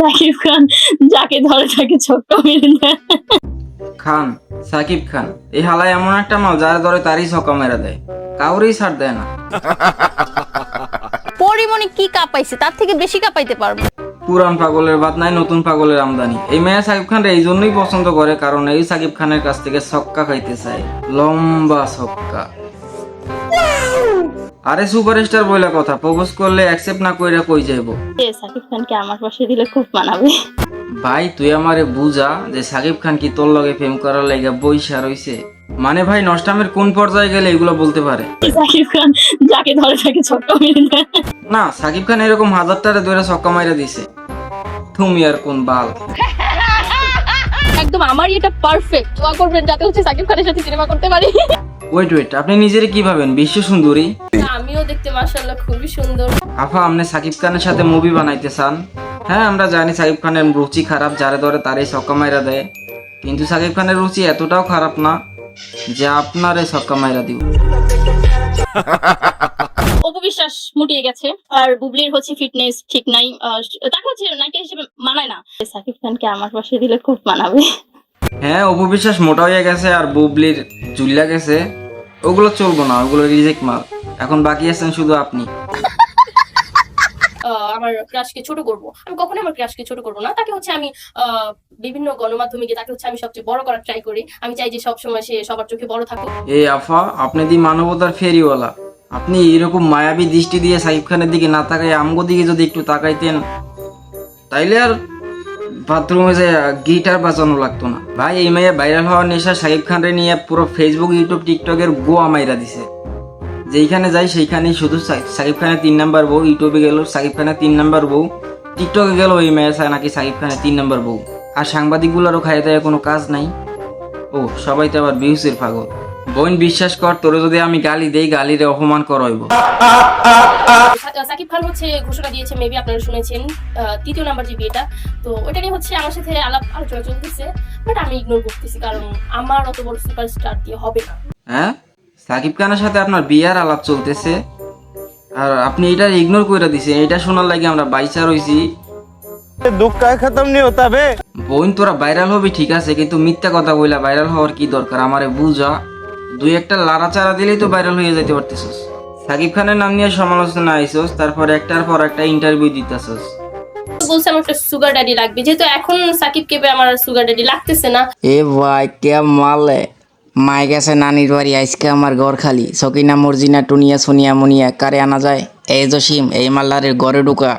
সাকিব খান যাকে ধরে তাকে ছোট্ট মেরে দেয়। খান সাকিব খান এই হালায় এমন একটা মাল যার ধরে তারই ছক্কা মেরা দেয়। কাউরেই ছাড় দেয় না। পরিমণি কি কাঁপাইছে? তার থেকে বেশি কাঁপাইতে পারব। পুরান পাগলের বাদ নাই নতুন পাগলের আমদানি। এই মেয়ে সাকিব খান এই জন্যই পছন্দ করে কারণ এই সাকিব খানের কাছ থেকে ছক্কা খাইতে চায়। লম্বা ছক্কা। আরে সুপারস্টার বলে কথা প্রপোজ করলে অ্যাকসেপ্ট না কইরা কই যাইবো? এ সাকিব খানকে আমার পাশে দিলে খুব মানাবে। ভাই তুই আমারে বুঝা যে সাকিব খান কি তোর লগে প্রেম করার লাগা বইসা রইছে? মানে ভাই নষ্টামের কোন পর্যায়ে গেলে এগুলো বলতে পারে? সাকিব খান যাকে ধরে তাকে ছোট্ট মেরে দেয়। না সাকিব খান এরকম হাজারটারে ধরে ছক্কা মাইরা দিছে। তুমি আর কোন বাল। একদম আমার এটা পারফেক্ট দোয়া করবেন যাতে হচ্ছে সাকিব খানের সাথে সিনেমা করতে পারি। ওয়েট ওয়েট আপনি নিজেরে কি ভাবেন? বিশ্ব সুন্দরী? আমিও দেখতে মাশাআল্লাহ খুবই সুন্দর। আফা আপনি সাকিব খানের সাথে মুভি বানাইতে চান? হ্যাঁ আমরা জানি সাকিব খানের রুচি খারাপ যারে ধরে তারই ছক্কা মাইরা দেয়। কিন্তু সাকিব খানের রুচি এতটাও খারাপ না যে আপনারে ছক্কা মাইরা দিব। অপবিশ্বাস মুটিয়ে গেছে। আর বুবলির হচ্ছে ফিটনেস ঠিক নাই। তাকে হচ্ছে নায়িকা হিসেবে মানায় না। সাকিব খানকে আমার পাশে দিলে খুব মানাবে। হ্যাঁ অপবিশ্বাস মোটা হয়ে গেছে আর বুবলির চুল্লা গেছে। ওগুলো চলবো না ওগুলো রিজেক্ট মাল এখন বাকি আছেন শুধু আপনি। আহ, আমার ক্রাশকে ছোট করব। আমি কখনো আমার ক্রাশকে ছোট করব না। তাকে হচ্ছে আমি আহ, বিভিন্ন গণমাধ্যমে গিয়ে তাকে হচ্ছে আমি সবচেয়ে বড় করার ট্রাই করি। আমি চাই যে সবসময় সে সবার চোখে বড় থাকুক। এ আফা আপনি দি মানবতার ফেরিওয়ালা। আপনি এরকম মায়াবী দৃষ্টি দিয়ে সাকিব খানের দিকে না তাকাই আমগো দিকে যদি একটু তাকাইতেন, তাইলে আর বাথরুমে যে গিটার বাজানো লাগতো না। ভাই, এই মেয়ে ভাইরাল হওয়ার নেশা সাকিব খানরে নিয়ে পুরো ফেসবুক ইউটিউব টিকটকের গোয়া মাইরা দিছে। যেইখানে যাই সেইখানেই শুধু সাকিব খানের তিন নাম্বার বউ ইউটিউবে গেল, সাকিব খানের তিন নাম্বার বউ টিকটকে গেল এই মেয়ে নাকি সাকিব খানের তিন নাম্বার বউ। আর সাংবাদিকগুলোরও খাইয়ে দেয় কোনো কাজ নাই। ও, সবাই তো আবার বিহুসের পাগল। বোন বিশ্বাস কর তোর যদি আমি গালি দেই গালিরে অপমান করাইব। আচ্ছা, সাকিব খান হচ্ছে ঘোষণা দিয়েছে মেবি আপনারা শুনেছেন তৃতীয় নাম্বার যে বিয়েটা। তো ওটা নিয়ে হচ্ছে আমার সাথে আলাপ আলোচনা চলতেছে বাট আমি ইগনোর করতেছি কারণ আমার অত বড় সুপারস্টার দিয়ে হবে না। হ্যাঁ? সাকিব খানের সাথে আপনার বিয়ার আলাপ চলতেছে? আর আপনি এটা ইগনোর করে দিছেন এটা শোনার লাগি আমরা বাইচার হইছি বোন তোরা ভাইরাল হবে ঠিক আছে কিন্তু মিথ্যা কথা কইলা ভাইরাল হওয়ার কি দরকার? আমারে বুঝা। দুই একটা লাড়াচাড়া দিলেই তো ভাইরাল হয়ে যেতে পারতেছস। সাকিব খানের নাম নিয়ে সমালোচনা আইসস তারপর একটার পর একটা ইন্টারভিউ দিতেছস। বলছে আমার একটা সুগার ড্যাডি লাগবে। যেহেতু এখন সাকিব কেবে আমার সুগার ড্যাডি লাগতেছে না। এ ভাই কে মালে? মাই গেছে নানির বাড়ি আজকে আমার ঘর খালি। সকিনা মর্জিনা টুনিয়া সোনিয়া মুনিয়া কারে আনা যায়? এই জসিম এই মাল্লারের ঘরে ঢুকা।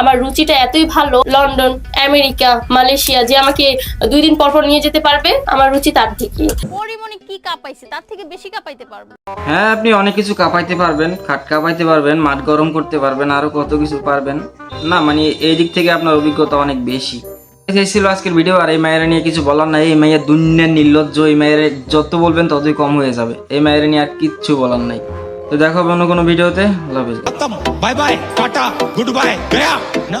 আমার রুচিটা এতই ভালো লন্ডন আমেরিকা মালয়েশিয়া যে আমাকে দুই দিন পর পর নিয়ে যেতে পারবে আমার রুচি তার দিকে পরিমণি কি কাঁপাইছে? তার থেকে বেশি কাঁপাইতে পারব। হ্যাঁ আপনি অনেক কিছু কাঁপাইতে পারবেন খাট কাঁপাইতে পারবেন মাঠ গরম করতে পারবেন আরও কত কিছু পারবেন। না মানে এই দিক থেকে আপনার অভিজ্ঞতা অনেক বেশি। এই ছিল আজকের ভিডিও আর এই মায়ের নিয়ে কিছু বলার নাই এই মায়ের দুনিয়ার নির্লজ্জ এই মায়ের যত বলবেন ততই কম হয়ে যাবে। এই মায়ের নিয়ে আর কিচ্ছু বলার নাই। তো দেখো অন্য কোনো ভিডিওতে। Love bye bye tata good bye Gaya না